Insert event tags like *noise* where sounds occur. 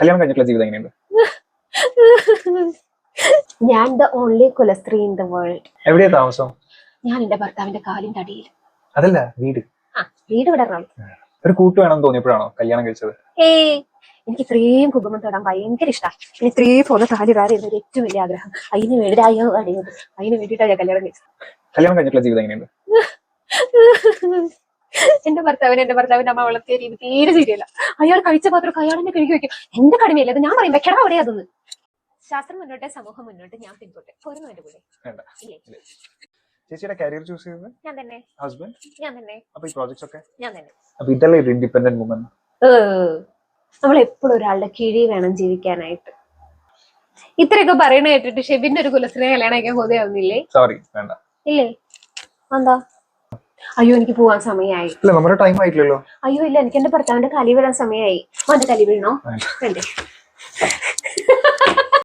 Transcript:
കല്യാണം കഴിഞ്ഞിട്ടുള്ള ജീവിതം എങ്ങനെയുണ്ട്? ഞാൻ ദ ഓൺലി കുലസ്ത്രീ ഇൻ ദ വേൾഡ് എവിടെയാ താമസം? ഞാൻ എന്റെ ഭർത്താവിന്റെ കാലിന്റെ അടിയിൽ. അതല്ല വീട്. ആ വീട് വിടണം ഒരു കൂട്ട് വേണമെന്ന് തോന്നിയപ്പോഴാണോ കല്യാണം കഴിച്ചത്? ഏയ് എനിക്ക് ഇത്രയും കുടുംബം തൊടാൻ ഭയങ്കര ഇഷ്ടമാണ് ഇനി ഇത്രയും പോകുന്ന താലിടാറ് എന്നൊരു ഏറ്റവും വലിയ ആഗ്രഹം. അതിന് വേണ്ടിയോ അടിയത് അതിന് വേണ്ടിയിട്ടാണ് ഞാൻ കല്യാണം കഴിച്ചത്. കല്യാണം കഴിഞ്ഞിട്ടുള്ള ജീവിതം എങ്ങനെയുണ്ട്? *laughs* എന്റെ ഭർത്താവിന് എന്റെ ഭർത്താവിന്റെ അമ്മ വളർത്തിയ രീതി തീരെ ശരിയല്ല. അയാൾ കഴിച്ച പാത്രം അയാൾ എന്നെ കഴുകി വെക്കും എന്റെ കടമയല്ല അത് ഞാൻ പറയും വെക്കടാ അവിടെ അതൊന്ന് ശാസ്ത്രം മുന്നോട്ട് സമൂഹം മുന്നോട്ട് ഞാൻ പിൻപോട്ടെ പോരുന്നു എന്റെ കൂടെ? ചേച്ചിയുടെ കരിയർ ചൂസ് ചെയ്തത്? ഞാൻ തന്നെ. ഹസ്ബൻഡ് ഞാൻ തന്നെ. അപ്പൊ ഈ പ്രോജക്ട്സ് ഒക്കെ? ഞാൻ തന്നെ. അപ്പൊ ഇതല്ലേ ഒരു ഇൻഡിപെൻഡന്റ് വുമൻ നമ്മൾ എപ്പോഴും ഒരാളുടെ കീഴിൽ വേണം ജീവിക്കാനായിട്ട്. ഇത്രയൊക്കെ പറയണ കേട്ടിട്ട് ഷെബിന്റെ ഒരു കുലസ്ത്രീ കല്യാണം കഴിക്കാൻ കൊതിയാവുന്നില്ലേ സോറി വേണ്ട. ഇല്ലേ? എന്താ? അയ്യോ എനിക്ക് പോവാൻ സമയമായി ഇല്ല നമ്മുടെ ടൈം ആയിട്ടില്ലല്ലോ. അയ്യോ ഇല്ല എനിക്ക് എന്റെ ഭർത്താവിന്റെ കലി വരാൻ സമയമായി അവന്റെ കലി വീണോ വേണ്ടേ.